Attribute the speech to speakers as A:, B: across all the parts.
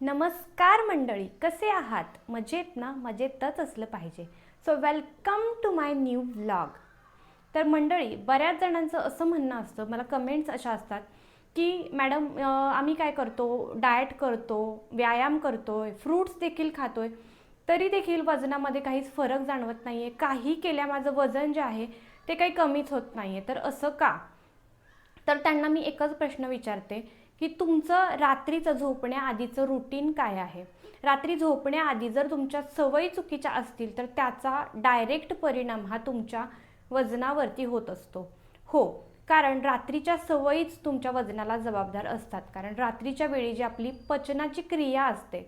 A: नमस्कार मंडळी कसे आहात? मजेत ना? मजेतच असलं पाहिजे. So welcome to my new vlog तर मंडळी बऱ्याच जणांचं असं म्हणणं असतं मला कमेंट्स अशा असतात की मॅडम आम्ही काय करतो? डाएट करतो व्यायाम करतो आहे फ्रूट्स देखील खातो आहे तरी देखील वजनामध्ये काहीच फरक जाणवत नाही आहे काही केल्या माझं वजन जे आहे ते काही कमीच होत नाही आहे तर असं का? तर त्यांना मी एकच प्रश्न विचारते की तुमचं रात्रीचं झोपण्याआधीचं रुटीन काय आहे? रात्री झोपण्याआधी जर तुमच्या सवयी चुकीच्या असतील तर त्याचा डायरेक्ट परिणाम हा तुमच्या वजनावरती होत असतो. हो कारण रात्रीच्या सवयीच तुमच्या वजनाला जबाबदार असतात. कारण रात्रीच्या वेळी जी आपली पचनाची क्रिया असते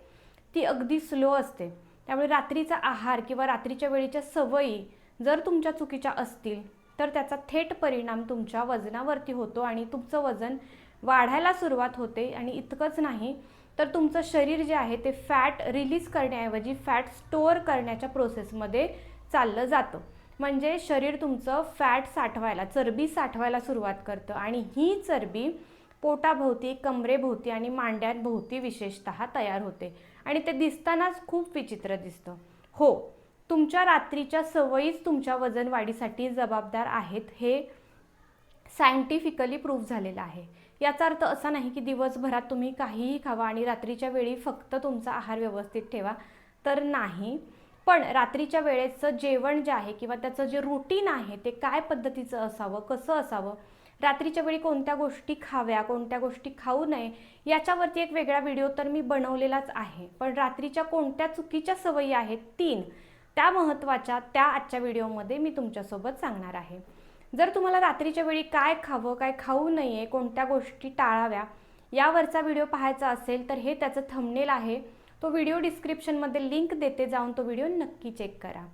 A: ती अगदी स्लो असते. त्यामुळे रात्रीचा आहार किंवा रात्रीच्या वेळीच्या सवयी जर तुमच्या चुकीच्या असतील तर त्याचा थेट परिणाम तुमच्या वजनावरती होतो आणि तुमचं वजन वाढायला सुरुवात होते आणि इतकंच नाही तर तुमचं शरीर जे आहे ते फॅट रिलीज करण्याऐवजी फॅट स्टोअर करण्याच्या प्रोसेसमध्ये चाललं जातं. म्हणजे शरीर तुमचं फॅट साठवायला चरबी साठवायला सुरुवात करतं आणि ही चरबी पोटाभोवती कमरेभोवती आणि मांड्यांभोवती विशेषतः तयार होते. आणि ते दिसतानाच खूप विचित्र दिसतं. हो तुमच्या रात्रीच्या सवयीच तुमच्या वजन वाढीसाठी जबाबदार आहेत हे सायंटिफिकली प्रूफ झालेलं आहे. याचा अर्थ असा नाही की दिवसभरात तुम्ही काहीही खावा आणि रात्रीच्या वेळी फक्त तुमचा आहार व्यवस्थित ठेवा तर नाही. पण रात्रीच्या वेळेचं जेवण जे आहे किंवा त्याचं जे रुटीन आहे ते काय पद्धतीचं असावं कसं असावं? रात्रीच्या वेळी कोणत्या गोष्टी खाव्या कोणत्या गोष्टी खाऊ नये याच्यावरती एक वेगळा व्हिडिओ तर मी बनवलेलाच आहे. पण रात्रीच्या कोणत्या चुकीच्या सवयी आहेत? तीन. त्या महत्त्वाच्या त्या आजच्या व्हिडिओमध्ये मी तुमच्यासोबत सांगणार आहे. जर तुम्हाला रात्रीच्या वेळी काय खावं काय खाऊ नये कोणत्या गोष्टी टाळाव्या यावरचा व्हिडिओ पाहायचा असेल तर हे त्याचं थंबनेल आहे. तो व्हिडिओ डिस्क्रिप्शनमध्ये लिंक देते जाऊन तो व्हिडिओ नक्की चेक करा.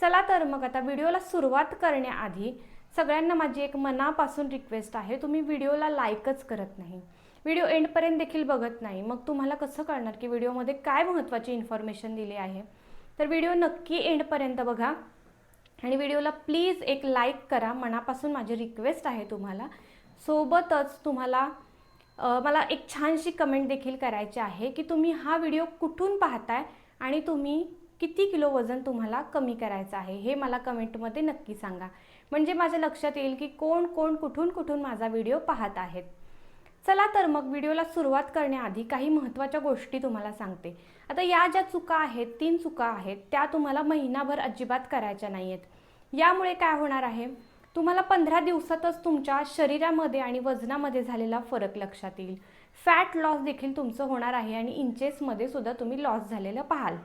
A: चला तर मग आता व्हिडिओला सुरुवात करण्याआधी सगळ्यांना माझी एक मनापासून रिक्वेस्ट आहे तुम्ही व्हिडिओला लाईकच करत नाही. व्हिडिओ एंडपर्यंत देखील बघत नाही. मग तुम्हाला कसं कळणार की व्हिडिओमध्ये काय महत्त्वाची इन्फॉर्मेशन दिली आहे? तर व्हिडिओ नक्की एंडपर्यंत बघा. आणि व्हिडिओला प्लीज एक लाईक करा. मनापासून माझी रिक्वेस्ट आहे तुम्हाला. सोबतच तुम्हाला मला एक छानशी कमेंट देखील करायची आहे की तुम्ही हा व्हिडिओ कुठून पाहताय आणि तुम्ही किती किलो वजन तुम्हाला कमी करायचं आहे हे मला कमेंटमध्ये नक्की सांगा. म्हणजे माझ्या लक्षात येईल की कोण कोण कुठून कुठून माझा व्हिडिओ पाहत आहेत. चला तर मग व्हिडिओला सुरुवात करण्याआधी काही महत्त्वाच्या गोष्टी तुम्हाला सांगते. आता या ज्या चुका आहेत तीन चुका आहेत त्या तुम्हाला महिनाभर अजिबात करायच्या नाही आहेत यामुळे काय होणार आहे? तुम्हाला पंधरा दिवसातच तुमच्या शरीरामध्ये आणि वजनामध्ये झालेला फरक लक्षात येईल. फॅट लॉस देखील तुमचं होणार आहे आणि इंचेसमध्ये सुद्धा तुम्ही लॉस झालेलं पाहाल.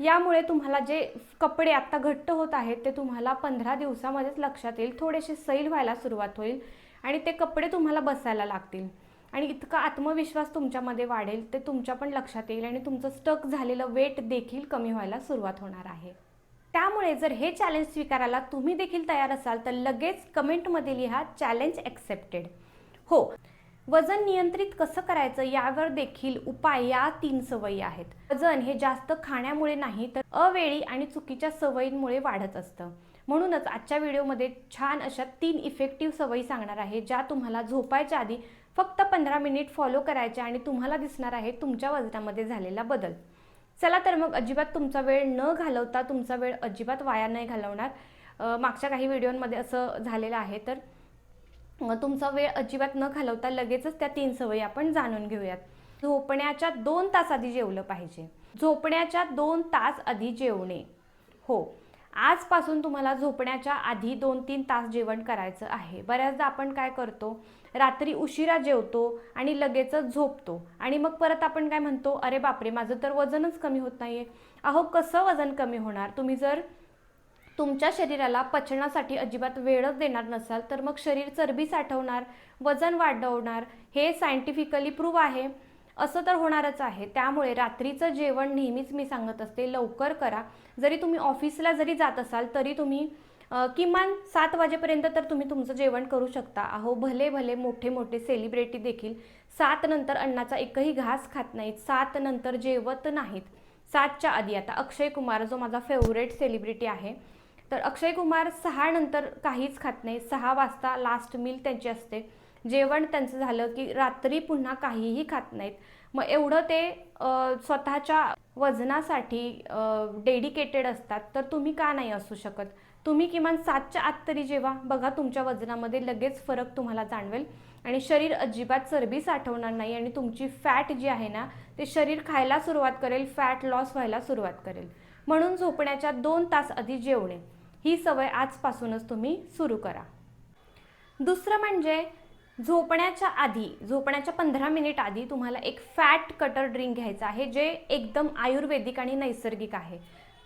A: यामुळे तुम्हाला जे कपडे आत्ता घट्ट होत आहेत ते तुम्हाला पंधरा दिवसामध्येच लक्षात येईल. थोडेसे सैल व्हायला सुरुवात होईल आणि ते कपडे तुम्हाला बसायला लागतील. आणि इतका आत्मविश्वास तुमच्यामध्ये वाढेल ते तुमच्या पण लक्षात येईल आणि तुमचं स्टक झालेलं वेट देखील कमी व्हायला सुरुवात होणार आहे. त्यामुळे जर हे चॅलेंज स्वीकारायला तुम्ही देखील तयार असाल तर लगेच कमेंटमध्ये लिहा चॅलेंज ॲक्सेप्टेड हो वजन नियंत्रित कसं करायचं यावर देखील उपाय या तीन सवयी आहेत. वजन हे जास्त खाण्यामुळे नाही तर अवेळी आणि चुकीच्या सवयींमुळे वाढत असतं. म्हणूनच आजच्या व्हिडिओमध्ये छान अशा तीन इफेक्टिव्ह सवयी सांगणार आहे ज्या तुम्हाला झोपायच्या आधी फक्त पंधरा मिनिट फॉलो करायच्या आणि तुम्हाला दिसणार आहे तुमच्या वजनामध्ये झालेला बदल. चला तर मग अजिबात तुमचा वेळ न घालवता तुमचा वेळ अजिबात वाया नाही घालवणार. मागच्या काही व्हिडिओमध्ये असं झालेलं आहे तर तुमचा वेळ अजिबात न घालवता लगेचच त्या तीन सवयी आपण जाणून घेऊयात. झोपण्याच्या दोन तास आधी जेवलं पाहिजे. झोपण्याच्या दोन तास आधी जेवणे. हो. आजपासून तुम्हाला झोपण्याच्या आधी दोन तीन तास जेवण करायचं आहे. बऱ्याचदा आपण काय करतो रात्री उशिरा जेवतो आणि लगेचच झोपतो. आणि मग परत आपण काय म्हणतो? अरे बापरे माझं तर वजनच कमी होत नाही आहे अहो कसं वजन कमी होणार? तुम्ही जर तुमच्या शरीराला पचनासाठी अजिबात वेळच देणार नसाल तर मग शरीर चरबी साठवणार वजन वाढवणार हे सायंटिफिकली प्रूव्ह आहे. असं तर होणारच आहे. त्यामुळे रात्रीचं जेवण नेहमीच मी सांगत असते लवकर करा. जरी तुम्ही ऑफिसला जरी जात असाल तरी तुम्ही किमान सात वाजेपर्यंत तर तुम्ही तुमचं जेवण करू शकता. अहो भले भले मोठे मोठे सेलिब्रिटी देखील सात नंतर अन्नाचा एकही घास खात नाहीत. सात नंतर जेवत नाहीत. सातच्या आधी आता अक्षय कुमार जो माझा फेवरेट सेलिब्रिटी आहे तर अक्षय कुमार सहा नंतर काहीच खात नाही. सहा वाजता लास्ट मील त्यांची असते. जेवण त्यांचं झालं की रात्री पुन्हा काहीही खात नाहीत. मग एवढं ते स्वतःच्या वजनासाठी डेडिकेटेड असतात. तर तुम्ही का नाही असू शकत? तुम्ही किमान सातच्या आत तरी जेव्हा बघा तुमच्या वजनामध्ये लगेच फरक तुम्हाला जाणवेल. आणि शरीर अजिबात चरबी साठवणार नाही आणि तुमची फॅट जी आहे ना ते शरीर खायला सुरुवात करेल फॅट लॉस व्हायला सुरुवात करेल. म्हणून झोपण्याच्या दोन तास आधी जेवणे. ही सवय आजपासूनच तुम्ही सुरू करा. दुसरं म्हणजे झोपण्याच्या आधी झोपण्याच्या पंधरा मिनिट आधी तुम्हाला एक फॅट कटर ड्रिंक घ्यायचं आहे जे एकदम आयुर्वेदिक आणि नैसर्गिक आहे.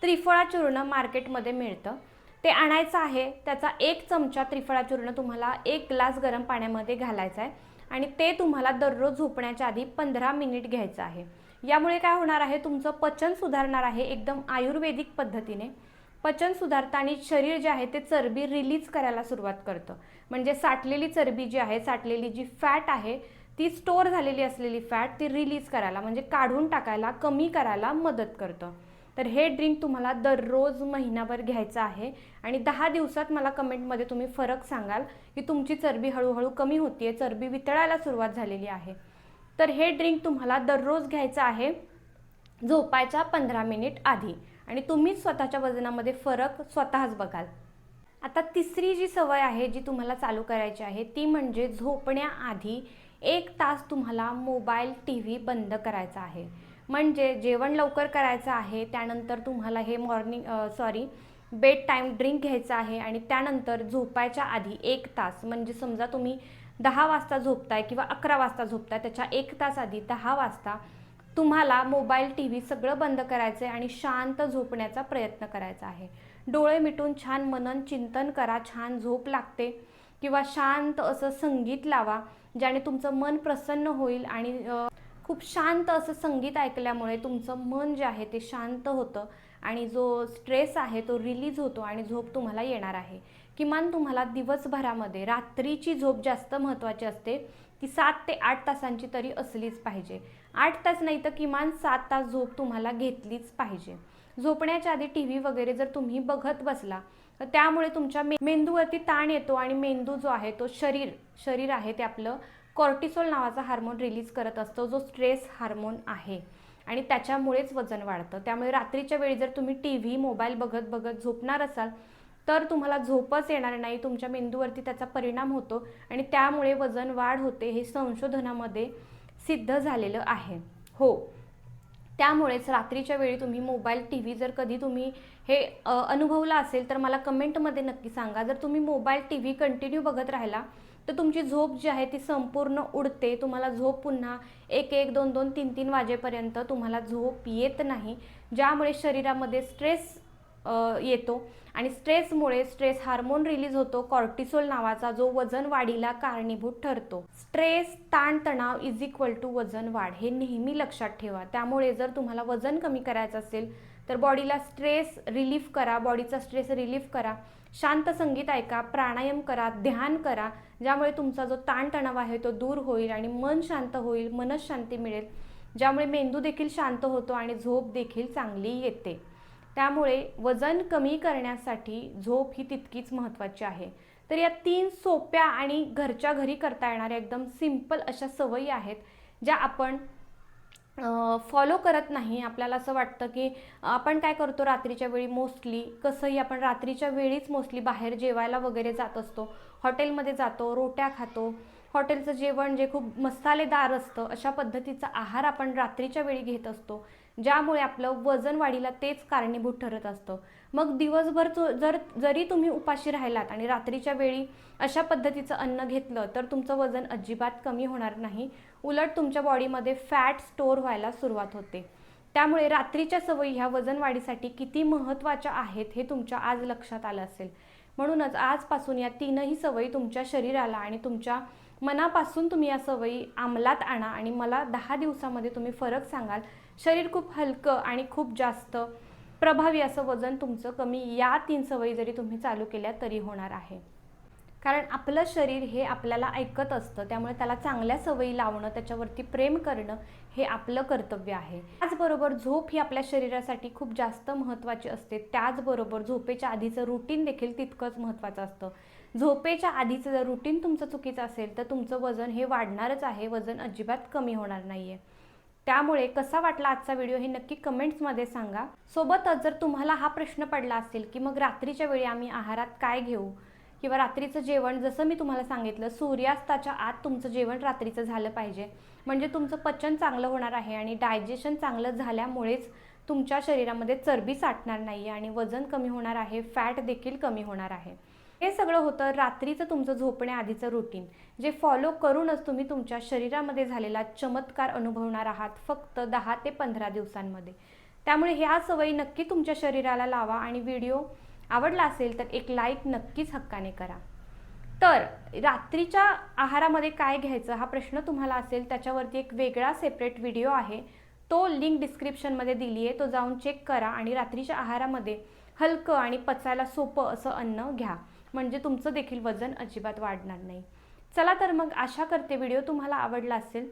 A: त्रिफळा चूर्ण मार्केटमध्ये मिळतं. ते आणायचं आहे त्याचा एक चमचा त्रिफळा चूर्ण तुम्हाला एक ग्लास गरम पाण्यामध्ये घालायचा आहे आणि ते तुम्हाला दररोज झोपण्याच्या आधी पंधरा मिनिट घ्यायचं आहे. यामुळे काय होणार आहे तुमचं पचन सुधारणार आहे एकदम आयुर्वेदिक पद्धतीने. पचन सुधारतं आणि शरीर जे आहे ते चरबी रिलीज करायला सुरुवात करतं. म्हणजे साठलेली चरबी जी आहे साठलेली जी फॅट आहे ती स्टोअर झालेली असलेली फॅट ती रिलीज करायला म्हणजे काढून टाकायला कमी करायला मदत करतं. तर हे ड्रिंक तुम्हाला दररोज महिनाभर घ्यायचं आहे आणि दहा दिवसात मला कमेंटमध्ये तुम्ही फरक सांगाल की तुमची चरबी हळूहळू कमी होतीये चरबी वितळायला सुरुवात झालेली आहे. तर हे ड्रिंक तुम्हाला दररोज घ्यायचं आहे झोपायच्या पंधरा मिनिट आधी. आणि तुम्हीच स्वतःच्या वजनामध्ये फरक स्वतःच बघाल. आता तिसरी जी सवय आहे जी तुम्हाला चालू करायची आहे ती म्हणजे झोपण्याआधी एक तास तुम्हाला मोबाईल टी व्ही बंद करायचा आहे. म्हणजे जेवण लवकर करायचं आहे त्यानंतर तुम्हाला हे morning sorry bed time drink घ्यायचं आहे आणि त्यानंतर झोपायच्या आधी एक तास म्हणजे समजा तुम्ही दहा वाजता झोपताय किंवा अकरा वाजता झोपताय त्याच्या एक तास आधी दहा वाजता तुम्हाला मोबाईल टी व्ही सगळं बंद करायचं आहे आणि शांत झोपण्याचा प्रयत्न करायचा आहे. डोळे मिटून छान मनन चिंतन करा छान झोप लागते. किंवा शांत असं संगीत लावा ज्याने तुमचं मन प्रसन्न होईल आणि खूप शांत असं संगीत ऐकल्यामुळे तुमचं मन जे आहे ते शांत होतं आणि जो स्ट्रेस आहे तो रिलीज होतो आणि झोप तुम्हाला येणार आहे. किमान तुम्हाला दिवसभरामध्ये रात्रीची झोप जास्त महत्त्वाची असते ती सात ते आठ तासांची तरी असलीच पाहिजे. आठ तास नाही तर किमान सात तास झोप तुम्हाला घेतलीच पाहिजे. झोपण्याच्या आधी टी व्ही वगैरे जर तुम्ही बघत बसला तर त्यामुळे तुमच्या मे मेंदूवरती ताण येतो आणि मेंदू जो आहे तो शरीर शरीर आहे ते आपलं कॉर्टिसोल नावाचा हार्मोन रिलीज करत असतो जो स्ट्रेस हार्मोन आहे. आणि त्याच्यामुळेच वजन वाढतं. त्यामुळे रात्रीच्या वेळी जर तुम्ही टी व्ही मोबाईल बघत बघत झोपणार असाल तर तुम्हाला झोपच येणार नाही तुमच्या मेंदूवरती त्याचा परिणाम होतो आणि त्यामुळे वजन वाढ होते हे संशोधनामध्ये सिद्ध झालेलं आहे. हो. त्यामुळेच रात्रीच्या वेळी तुम्ही मोबाईल टी व्ही जर कधी तुम्ही हे अनुभवलं असेल तर मला कमेंटमध्ये नक्की सांगा. जर तुम्ही मोबाईल टी व्ही कंटिन्यू बघत राहिला तर तुमची झोप जी आहे ती संपूर्ण उडते. तुम्हाला झोप पुन्हा एक एक दोन दोन तीन तीन वाजेपर्यंत तुम्हाला झोप येत नाही. ज्यामुळे शरीरामध्ये स्ट्रेस येतो. आणि स्ट्रेसमुळे स्ट्रेस हार्मोन रिलीज होतो. कॉर्टिसोल नावाचा जो वजन वाढीला कारणीभूत ठरतो. स्ट्रेस ताणतणाव इज इक्वल टू वजन वाढ हे नेहमी लक्षात ठेवा. त्यामुळे जर तुम्हाला वजन कमी करायचं असेल तर बॉडीला स्ट्रेस रिलीफ करा. बॉडीचा स्ट्रेस रिलीफ करा. शांत संगीत ऐका. प्राणायाम करा. ध्यान करा. ज्यामुळे तुमचा जो ताणतणाव आहे तो दूर होईल आणि मन शांत होईल मनशांती मिळेल. ज्यामुळे मेंदू देखील शांत होतो आणि झोप देखील चांगली येते. त्यामुळे वजन कमी करण्यासाठी झोप ही तितकीच महत्त्वाची आहे. तर या तीन सोप्या आणि घरच्या घरी करता येणाऱ्या एकदम सिंपल अशा सवयी आहेत ज्या आपण फॉलो करत नाही. आपल्याला असं वाटतं की आपण काय करतो रात्रीच्या वेळी? मोस्टली कसंही आपण रात्रीच्या वेळीच मोस्टली बाहेर जेवायला वगैरे जात असतो. हॉटेलमध्ये जातो रोट्या खातो. हॉटेलचं जेवण जे खूप मसालेदार असतं अशा पद्धतीचा आहार आपण रात्रीच्या वेळी घेत असतो. ज्यामुळे आपलं वजन वाढीला तेच कारणीभूत ठरत असतं. मग दिवसभर जर जरी तुम्ही उपाशी राहिलात आणि रात्रीच्या वेळी अशा पद्धतीचं अन्न घेतलं तर तुमचं वजन अजिबात कमी होणार नाही. उलट तुमच्या बॉडीमध्ये फॅट स्टोअर व्हायला सुरुवात होते. त्यामुळे रात्रीच्या सवयी ह्या वजन वाढीसाठी किती महत्त्वाच्या आहेत हे तुमच्या आज लक्षात आलं असेल. म्हणूनच आजपासून या तीनही सवयी तुमच्या शरीराला आणि तुमच्या मनापासून तुम्ही या सवयी अंमलात आणा आणि मला दहा दिवसामध्ये तुम्ही फरक सांगाल. शरीर खूप हलकं आणि खूप जास्त प्रभावी असं वजन तुमचं कमी या तीन सवयी जरी तुम्ही चालू केल्या तरी होणार आहे. कारण आपलं शरीर हे आपल्याला ऐकत असतं त्यामुळे त्याला चांगल्या सवयी लावणं त्याच्यावरती प्रेम करणं हे आपलं कर्तव्य आहे. त्याचबरोबर झोप ही आपल्या शरीरासाठी खूप जास्त महत्त्वाची असते. त्याचबरोबर झोपेच्या आधीचं रुटीन देखील तितकंच महत्त्वाचं असतं. झोपेच्या आधीचं जर रुटीन तुमचं चुकीचं असेल तर तुमचं वजन हे वाढणारच आहे. वजन अजिबात कमी होणार नाही आहे त्यामुळे कसा वाटला आजचा व्हिडिओ हे नक्की कमेंट्समध्ये सांगा. सोबतच जर तुम्हाला हा प्रश्न पडला असेल की मग रात्रीच्या वेळी आम्ही आहारात काय घेऊ? किंवा रात्रीचं जेवण जसं मी तुम्हाला सांगितलं सूर्यास्ताच्या आत तुमचं जेवण रात्रीचं झालं पाहिजे. म्हणजे तुमचं पचन चांगलं होणार आहे आणि डायजेशन चांगलं झाल्यामुळेच तुमच्या शरीरामध्ये चरबी साठणार नाही आणि वजन कमी होणार आहे फॅट देखील कमी होणार आहे. हे सगळं होतं रात्रीचं तुमचं झोपण्याआधीचं रुटीन. जे फॉलो करूनच तुम्ही तुमच्या शरीरामध्ये झालेला चमत्कार अनुभवणार आहात फक्त दहा ते पंधरा दिवसांमध्ये. त्यामुळे ह्या सवयी नक्की तुमच्या शरीराला लावा आणि व्हिडिओ आवडला असेल तर एक लाईक नक्कीच हक्काने करा. तर रात्रीच्या आहारामध्ये काय घ्यायचं हा प्रश्न तुम्हाला असेल. त्याच्यावरती एक वेगळा सेपरेट व्हिडिओ आहे. तो लिंक डिस्क्रिप्शनमध्ये दिली आहे तो जाऊन चेक करा आणि रात्रीच्या आहारामध्ये हलकं आणि पचायला सोपं असं अन्न घ्या. म्हणजे तुमचं देखील वजन अजिबात वाढणार नाही. चला तर मग आशा करते व्हिडिओ तुम्हाला आवडला असेल.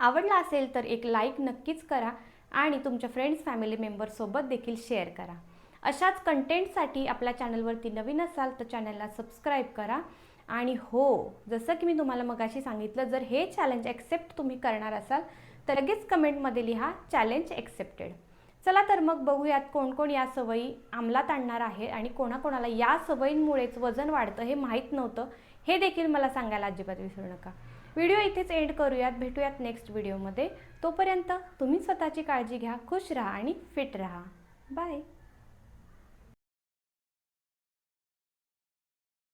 A: आवडला असेल तर एक लाईक नक्कीच करा आणि तुमच्या फ्रेंड्स फॅमिली मेंबरसोबत देखील शेअर करा. अशाच कंटेंटसाठी आपल्या चॅनलवरती नवीन असाल तर चॅनलला सबस्क्राईब करा. आणि हो जसं की मी तुम्हाला मगाशी सांगितलं जर हे चॅलेंज ॲक्सेप्ट तुम्ही करणार असाल तर लगेच कमेंटमध्ये लिहा चॅलेंज ॲक्सेप्टेड चला तर मग बघूयात कोण कोण या सवयी अंमलात आणणार आहे आणि कोणाकोणाला या सवयींमुळेच वजन वाढतं हे माहीत नव्हतं. हे देखील मला सांगायला अजिबात विसरू नका. व्हिडिओ इथेच एंड करूयात. भेटूयात नेक्स्ट व्हिडिओमध्ये तोपर्यंत तुम्ही स्वतःची काळजी घ्या खुश राहा आणि फिट राहा. बाय